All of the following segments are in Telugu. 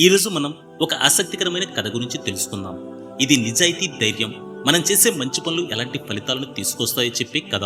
ఈరోజు మనం ఒక ఆసక్తికరమైన కథ గురించి తెలుసుకుందాం. ఇది నిజాయితీ ధైర్యం. మనం చేసే మంచి పనులు ఎలాంటి ఫలితాలను తీసుకొస్తాయో చెప్పే కథ.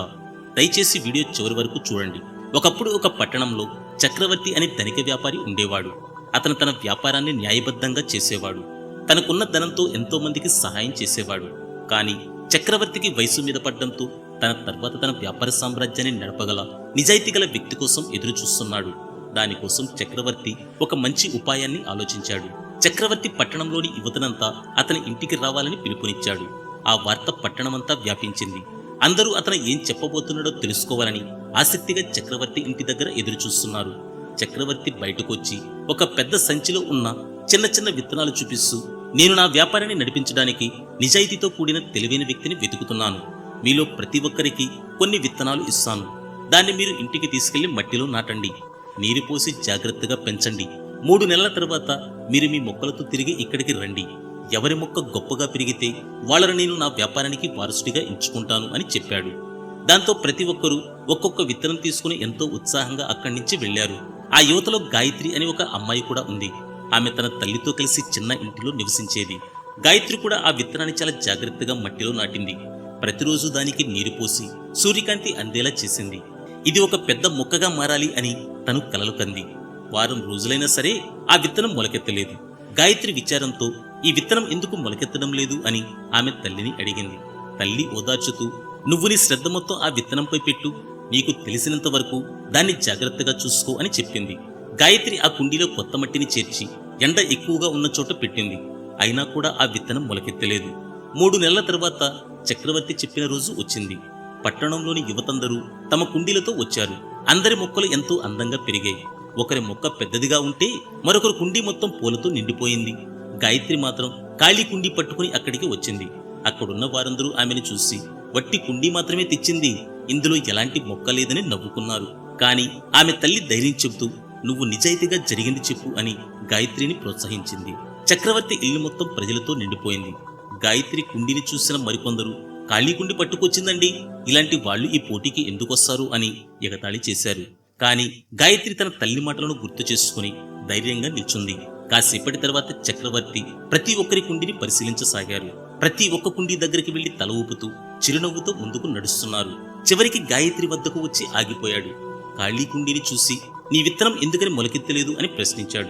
దయచేసి వీడియో చివరి వరకు చూడండి. ఒకప్పుడు ఒక పట్టణంలో చక్రవర్తి అనే ధనిక వ్యాపారి ఉండేవాడు. అతను తన వ్యాపారాన్ని న్యాయబద్ధంగా చేసేవాడు. తనకున్న ధనంతో ఎంతో మందికి సహాయం చేసేవాడు. కానీ చక్రవర్తికి వయసు మీద పడ్డంతో తన తర్వాత తన వ్యాపార సామ్రాజ్యాన్ని నడపగల నిజాయితీ గల వ్యక్తి కోసం ఎదురు చూస్తున్నాడు దానికోసం చక్రవర్తి ఒక మంచి ఉపాయాన్ని ఆలోచించాడు. చక్రవర్తి పట్టణంలోని యువతనంతా అతని ఇంటికి రావాలని పిలుపునిచ్చాడు. ఆ వార్త పట్టణమంతా వ్యాపించింది. అందరూ అతను ఏం చెప్పబోతున్నాడో తెలుసుకోవాలని ఆసక్తిగా చక్రవర్తి ఇంటి దగ్గర ఎదురుచూస్తున్నారు. చక్రవర్తి బయటకొచ్చి ఒక పెద్ద సంచిలో ఉన్న చిన్న చిన్న విత్తనాలు చూపిస్తూ నేను నా వ్యాపారాన్ని నడిపించడానికి నిజాయితీతో కూడిన తెలివైన వ్యక్తిని వెతుకుతున్నాను. మీలో ప్రతి ఒక్కరికి కొన్ని విత్తనాలు ఇస్తాను. దాన్ని మీరు ఇంటికి తీసుకెళ్ళి మట్టిలో నాటండి. నీరు పోసి జాగ్రత్తగా పెంచండి. మూడు నెలల తర్వాత మీరు మీ మొక్కలతో తిరిగి ఇక్కడికి రండి. ఎవరి మొక్క గొప్పగా పెరిగితే వాళ్ళని నేను నా వ్యాపారానికి వారసుడిగా ఎంచుకుంటాను అని చెప్పాడు. దాంతో ప్రతి ఒక్కరూ ఒక్కొక్క విత్తనం తీసుకుని ఎంతో ఉత్సాహంగా అక్కడి నుంచి వెళ్ళారు ఆ యువతలో గాయత్రి అని ఒక అమ్మాయి కూడా ఉంది. ఆమె తన తల్లితో కలిసి చిన్న ఇంటిలో నివసించేది. గాయత్రి కూడా ఆ విత్తనాన్ని చాలా జాగ్రత్తగా మట్టిలో నాటింది. ప్రతిరోజు దానికి నీరు పోసి సూర్యకాంతి అందేలా చేసింది. ఇది ఒక పెద్ద మొక్కగా మారాలి అని తను కలలు కంది. వారం రోజులైనా సరే ఆ విత్తనం మొలకెత్తలేదు. గాయత్రి విచారంతో ఈ విత్తనం ఎందుకు మొలకెత్తడం లేదు? అని ఆమె తల్లిని అడిగింది. తల్లి ఓదార్చుతూ నువ్వు నీ శ్రద్ధ మొత్తం ఆ విత్తనంపై పెట్టు. నీకు తెలిసినంత వరకు దాన్ని జాగ్రత్తగా చూసుకో అని చెప్పింది. గాయత్రి ఆ కుండీలో కొత్త మట్టిని చేర్చి ఎండ ఎక్కువగా ఉన్న చోట పెట్టింది. అయినా కూడా ఆ విత్తనం మొలకెత్తలేదు. మూడు నెలల తర్వాత చక్రవర్తి చెప్పిన రోజు వచ్చింది. పట్టణంలోని యువతందరూ తమ కుండీలతో వచ్చారు. అందరి మొక్కలు ఎంతో అందంగా పెరిగాయి. ఒకరి మొక్క పెద్దదిగా ఉంటే మరొకరు కుండీ మొత్తం పూలతో నిండిపోయింది. గాయత్రి మాత్రం ఖాళీ కుండీ పట్టుకుని అక్కడికి వచ్చింది. అక్కడున్న వారందరూ ఆమెను చూసి వట్టి కుండీ మాత్రమే తెచ్చింది. ఇందులో ఎలాంటి మొక్క లేదని నవ్వుకున్నారు. కానీ ఆమె తల్లి ధైర్యం చెబుతూ నువ్వు నిజాయితీగా జరిగింది చెప్పు అని గాయత్రిని ప్రోత్సహించింది. చక్రవర్తి ఇల్లు మొత్తం ప్రజలతో నిండిపోయింది. గాయత్రి కుండీని చూసిన మరికొందరు కాళీకుండి పట్టుకొచ్చిందండి. ఇలాంటి వాళ్ళు ఈ పోటీకి ఎందుకొస్తారు అని ఎగతాళి చేశారు. కానీ గాయత్రి తన తల్లి మాటలను గుర్తు చేసుకుని ధైర్యంగా నిల్చుంది. కాసేపటి తర్వాత చక్రవర్తి ప్రతి ఒక్కరి కుండిని పరిశీలించసాగారు. ప్రతి ఒక్క కుండీ దగ్గరికి వెళ్ళి తల ఊపుతూ చిరునవ్వుతో ముందుకు నడుస్తున్నారు. చివరికి గాయత్రి వద్దకు వచ్చి ఆగిపోయాడు. ఖాళీ కుండీని చూసి నీ విత్తనం ఎందుకని మొలకెత్తలేదు? అని ప్రశ్నించాడు.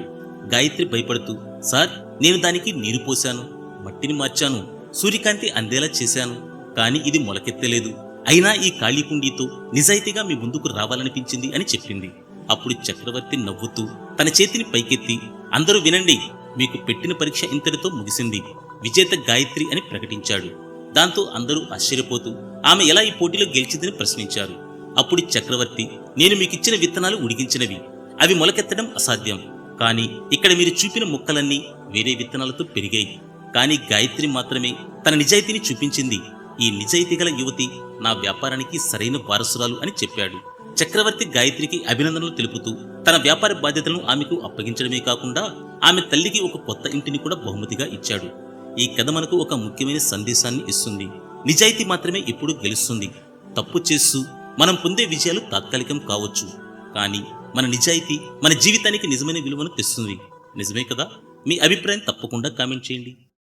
గాయత్రి భయపడుతూ సార్ నేను దానికి నీరు పోశాను మట్టిని మార్చాను సూర్యకాంతి అందేలా చేశాను. కానీ ఇది మొలకెత్తలేదు. అయినా ఈ కాళీకుండీతో నిజాయితీగా మీ ముందుకు రావాలనిపించింది అని చెప్పింది. అప్పుడు చక్రవర్తి నవ్వుతూ తన చేతిని పైకెత్తి అందరూ వినండి మీకు పెట్టిన పరీక్ష ఇంతటితో ముగిసింది. విజేత గాయత్రి అని ప్రకటించాడు. దాంతో అందరూ ఆశ్చర్యపోతూ ఆమె ఎలా ఈ పోటీలో గెలిచిందని ప్రశ్నించారు. అప్పుడు చక్రవర్తి నేను మీకిచ్చిన విత్తనాలు ఉడికించినవి. అవి మొలకెత్తడం అసాధ్యం. కానీ ఇక్కడ మీరు చూపిన మొక్కలన్నీ వేరే విత్తనాలతో పెరిగాయి. కానీ గాయత్రి మాత్రమే తన నిజాయితీని చూపించింది. ఈ నిజాయితీ గల యువతి నా వ్యాపారానికి సరైన వారసురాలు అని చెప్పాడు. చక్రవర్తి గాయత్రికి అభినందనలు తెలుపుతూ తన వ్యాపార బాధ్యతలను ఆమెకు అప్పగించడమే కాకుండా ఆమె తల్లికి ఒక కొత్త ఇంటిని కూడా బహుమతిగా ఇచ్చాడు. ఈ కథ మనకు ఒక ముఖ్యమైన సందేశాన్ని ఇస్తుంది. నిజాయితీ మాత్రమే ఎప్పుడూ గెలుస్తుంది. తప్పు చేస్తూ మనం పొందే విజయాలు తాత్కాలికం కావచ్చు. కానీ మన నిజాయితీ మన జీవితానికి నిజమైన విలువను తెస్తుంది. నిజమే కదా? మీ అభిప్రాయం తప్పకుండా కామెంట్ చేయండి.